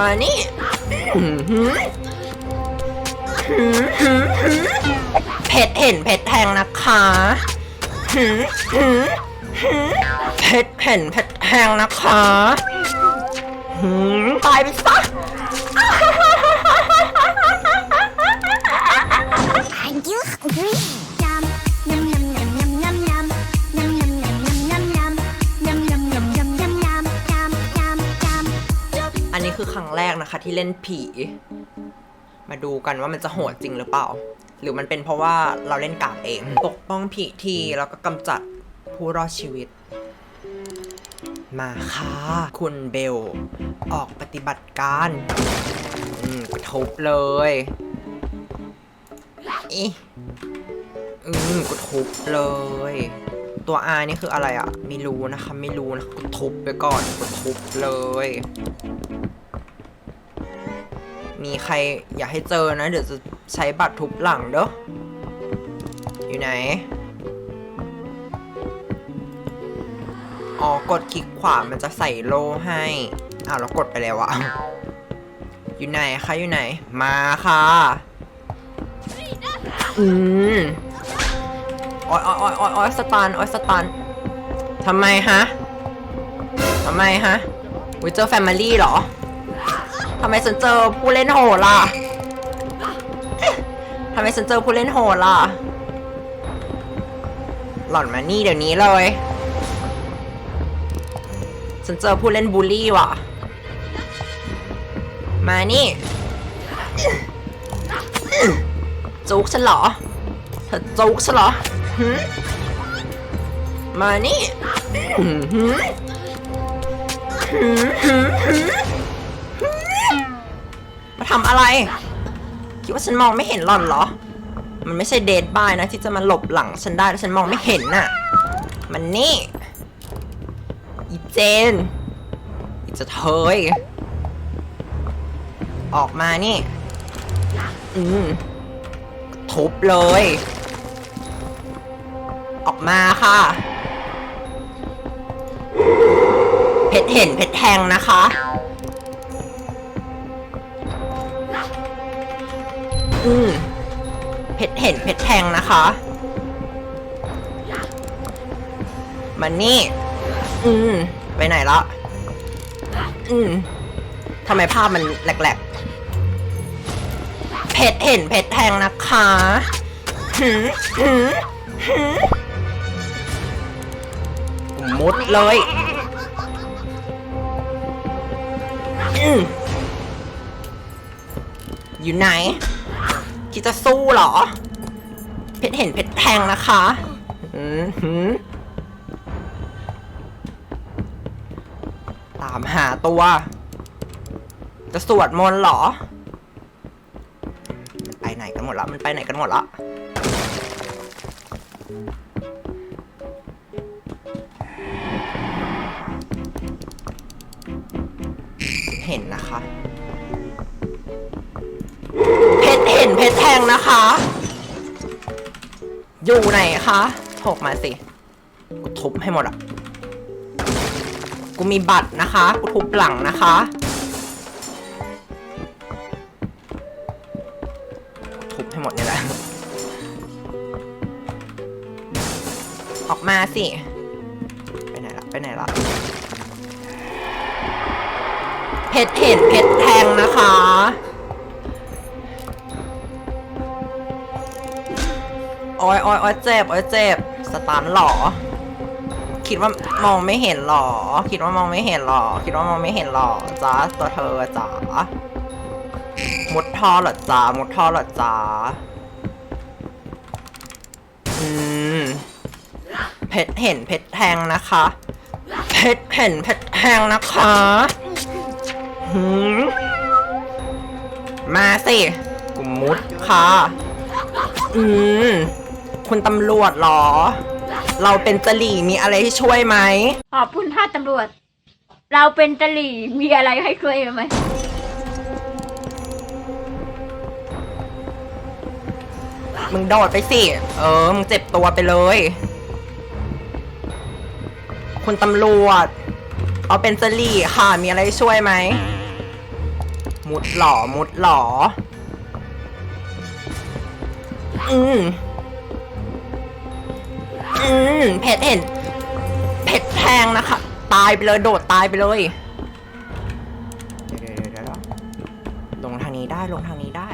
มานี่เพชรเห็นเพชรแทงนะคะเพชรเห็นเพชรแทงนะคะตายไปซะ Are you hungry? แรกนะคะ ที่เล่นผี มาดูกันว่ามันจะโหดจริงหรือเปล่า หรือมันเป็นเพราะว่าเราเล่นกากเอง ปกป้องผีทีแล้วก็กำจัดผู้รอดชีวิต มาค่ะคุณเบล ออกปฏิบัติการ อืมกระทบเลยอีอืมกระทบเลย ตัว R นี่คืออะไรอะ่ะ ไม่รู้นะคะ ไม่รู้นะคะกดทุบไปก่อนกดทุบเลย มีใครอยากให้เจอนะ เดี๋ยวจะใช้บัตรทุบหลังเด้ออยู่ไหน อ๋อ กดคลิกขวา มันจะใส่โล่ให้ อ้าวเรากดไปแล้วอะอยู่ไหนคะ อยู่ไหน มาค่ะ อืมอ้ยอ้ยอ้ยอ้ยอ้ยสตันโอ้ยสตันทำไมฮะ ทำไมฮะวิเจอแฟมิลี่เหรอ ทำไมฉันเจอผู้เล่นโหดล่ะทำไมฉันเจอผู้เล่นโหดล่ะ หล่อนมานี่เดี๋ยวนี้เลย ฉันเจอผู้เล่นบูลลี่ว่ะ มานี่ จุกฉันเหรอ เธอจุกฉันเหรอ มานี่ มาทำอะไร คิดว่าฉันมองไม่เห็นหล่อนเหรอ มันไม่ใช่เดทบายนะ ที่จะมาหลบหลังฉันได้แล้วฉันมองไม่เห็นน่ะ มันนี่ อีเจน อีจะเทยออกมานี่ อืมทุบเลย ออกมาค่ะ เพชรเห็นเพชรแทงนะคะ อืมเพชรเห็นเพชรแทงนะคะ มันนี่ อืม ไปไหนละ อืมทำไมภาพมันแหลกๆ เพชรเห็นเพชรแทงนะคะหืมหืมหืมมุดเลย อืมอยู่ไหน คิดจะสู้เหรอ เพชรเห็นเพชรแทงนะคะอืมหืมตามหาตัว จะสวดมนต์เหรอ ไปไหนกันหมดละ มันไปไหนกันหมดละเห็นนะคะ เห็นเพชรแทงนะคะ อยู่ไหนคะถกมาสิ กูทุบให้หมดอะ กูมีบัตรนะคะ กูทุบหลังนะคะ ทุบให้หมดนี่แหละ ออกมาสิ ไปไหนละ ไปไหนละ เพชรเห็นเพชรแทงนะคะ โอ้ยโอ้ยโอ้ยเจ็บโอ้ยเจ็บ สตันเหรอ คิดว่ามองไม่เห็นหรอ คิดว่ามองไม่เห็นหรอ คิดว่ามองไม่เห็นหรอจ้าตัวเธอจ๋ามุดท่อหรอจ้ามุดท่อหรอจ้าอืมเพชรเห็นเพชรแทงนะคะ เพชรเห็นเพชรแทงนะคะหืมมาสิ กูมุดค่ะ อืม คุณตำรวจเหรอ เราเป็นจลีมีอะไรให้ช่วยไหม ขอบคุณท่านตำรวจ เราเป็นตะหลี่มีอะไรให้ช่วยไหมมึงโดดไปสิ เออ มึงเจ็บตัวไปเลย คุณตำรวจ เอาเป็นจลีค่ะ มีอะไรให้ช่วยไหม มุดหล่อ มุดหล่อ อืมอื มเพชรเห็น เพชรแทงนะคะ ตายไปเลยโดดตายไปเลย เดี๋ยวเดี๋ยวเดี๋ยวลงทางนี้ได้ลงทางนี้ได้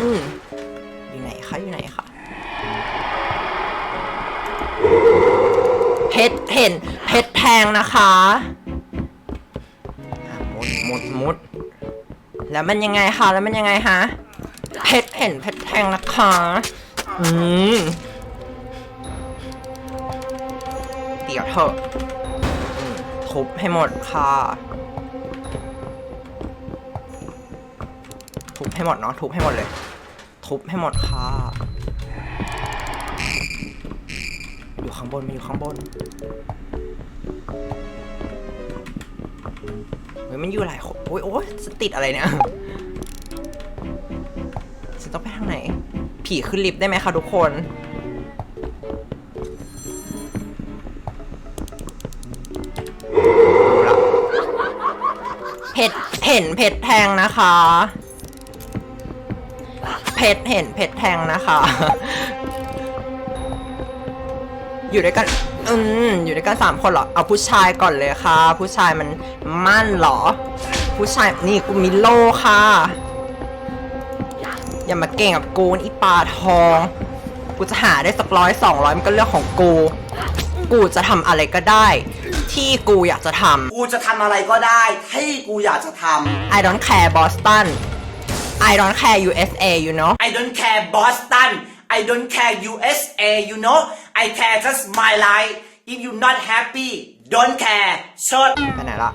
อืมอยู่ไหนคะอยู่ไหนคะเพชรเห็น เพชรแทงนะคะอะมุดมุดมุด แล้วมันยังไงคะแล้วมันยังไงฮะเพชรเห็นเพชรแทงนะคะอืมเดี๋ยวเถอะทุบให้หมดค่ะทุบให้หมดเนาะทุบให้หมดเลย ทุบให้หมดค่ะอยู่ข้างบนมันอยู่ข้างบน ฮ้ยมันอยู่หลายคนโอ้ยโอ้ยฉันติดอะไรเนี่ยฉันต้องไปทางไหน ผีขึ้นลิฟต์ได้ไหมคะทุกคนเพชรเห็นเพชรแทงนะคะเพชรเห็นเพชรแทงนะคะ อยู่ด้วยกัน อืมอยู่ด้วยกันสามคนเหรอ เอาผู้ชายก่อนเลยค่ะ ผู้ชายมันมั่นเหรอ ผู้ชายนี่กูมิโลค่ะ อย่ามาเก่งกับกูนี่ปลาทอง กูจะหาได้สักร้อยสองร้อยมันก็เรื่องของกู กูจะทำอะไรก็ได้ ที่กูอยากจะทกูจะทำอะไรก็ได้ที่กูอยากจะทำ I don't care Boston I don't care USA you know ำ I don't care Boston I don't care USA you know I care just my life if you not happy don't care shut ไปไหนละ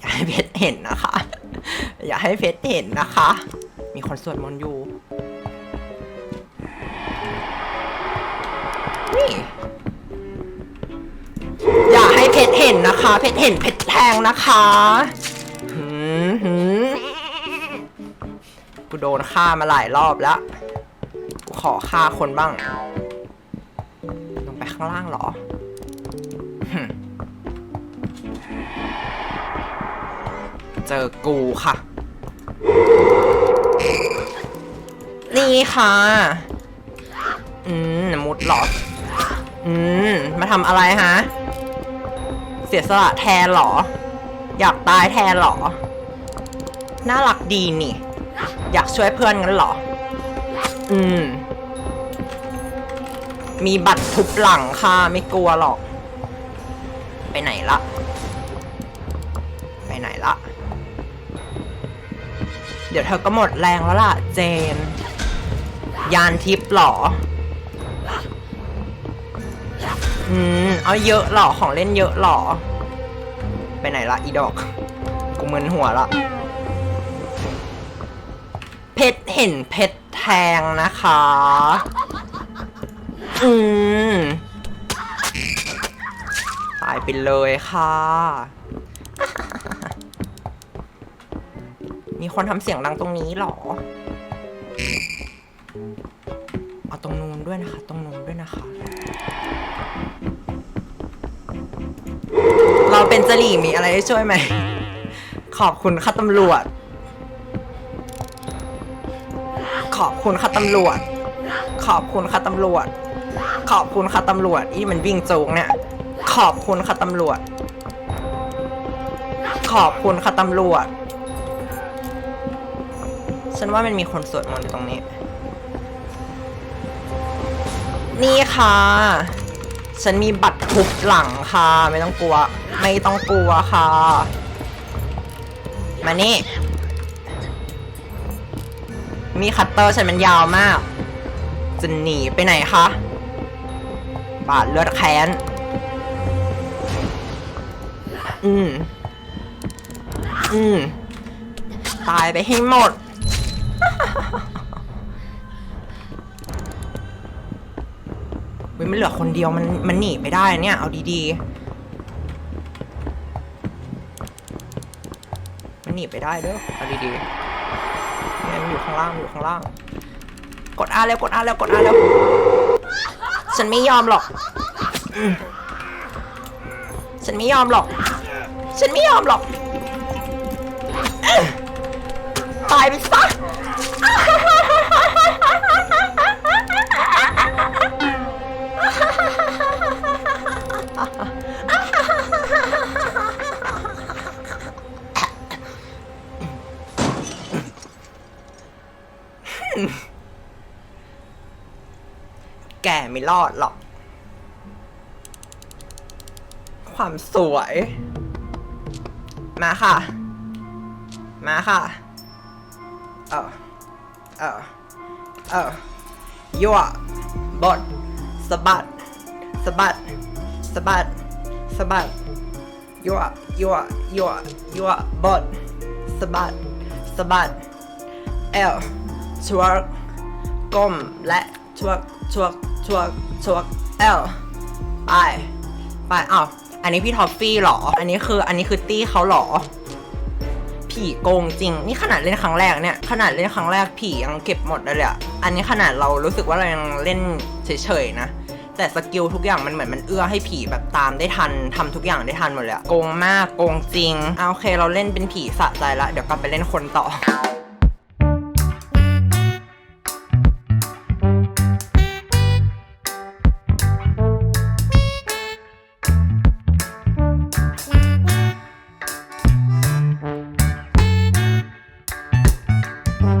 อย่าให้เพชรเห็นนะคะ อย่าให้เพชรเห็นนะคะ มีคนสวดมนต์อยู่ นี่ อย่าให้เพชรเห็นนะคะ เพชรเห็นเพชรแทงนะคะหืมหืม กูโดนฆ่ามาหลายรอบแล้ว กูขอฆ่าคนบ้าง ลงไปข้างล่างเหรอ เจอกูค่ะ นี่ค่ะ อืม มุดเหรอ อืม มาทำอะไรฮะ เสียสละแทนเหรอ อยากตายแทนเหรอ น่ารักดีนี่ อยากช่วยเพื่อนงั้นเหรอ อืม มีบัตรทุบหลังค่ะ ไม่กลัวหรอก ไปไหนละ ไปไหนละ เดี๋ยวเธอก็หมดแรงแล้วล่ะ เจน ยานทิพย์หรอ อืม เอาเยอะหรอ ของเล่นเยอะหรอ ไปไหนละอีดอก กูมึนหัวละ เพชรเห็นเพชรแทงนะคะ อืม ตายไปเลยค่ะ มีคนทำเสียงดังตรงนี้เหรอ เอาตรงนู้นด้วยนะคะ ตรงนู้นด้วยนะคะ เราเป็นจรีมีอะไรให้ช่วยไหม ขอบคุณค่ะตำรวจ ขอบคุณค่ะตำรวจ ขอบคุณค่ะตำรวจ ขอบคุณค่ะตำรวจ อีมันวิ่งโจงเนี่ย ขอบคุณค่ะตำรวจ ขอบคุณค่ะตำรวจ ฉันว่ามันมีคนสวดมนต์อยู่ตรงนี้ นี่ค่ะ ฉันมีบัตรทุบหลังค่ะ ไม่ต้องกลัว ไม่ต้องกลัวค่ะ มานี่ มีคัตเตอร์ฉันมันยาวมาก จะหนีไปไหนคะ บาดเลือดแค้น อืม อืม ตายไปให้หมดว้ยมันเหลือคนเดียวมันมันหนีไปได้เนี่ย เอาดีๆ มันหนีไปได้เด้อเอาดีๆ มันอยู่ข้างล่างมันอยู่ข้างล่าง กดอาแล้วกดอาแล้วกดอาแล้ว ฉันไม่ยอมหรอก ฉันไม่ยอมหรอก ฉันไม่ยอมหรอก ตายไปซะ รอดหรอก ความสวย มาค่ะ มาค่ะ เออเออเออยั่วบดสะบัดสะบัดสะบัดสะบัดยั่วยั่วยั่วยั่วบดสะบัดสะบัดเอลทวร์ก้มและทวร์ทวร์ ทวร์ทวเอลไปไปอ้าวอันนี้พี่ท็อฟฟี่เหรอ อันนี้คืออันนี้คือตี้เขาเหรอ ผีโกงจริง นี่ขนาดเล่นครั้งแรกเนี่ย ขนาดเล่นครั้งแรกผียังเก็บหมดเลยอะอันนี้ขนาดเรารู้สึกว่าเรายังเล่นเฉยๆนะแต่สกิลทุกอย่างมันเหมือนมันเอื้อให้ผีแบบตามได้ทันทำทุกอย่างได้ทันหมดเลยอะโกงมากโกงจริงเอาโอเค เราเล่นเป็นผีสะใจละเดี๋ยวกลับไปเล่นคนต่อ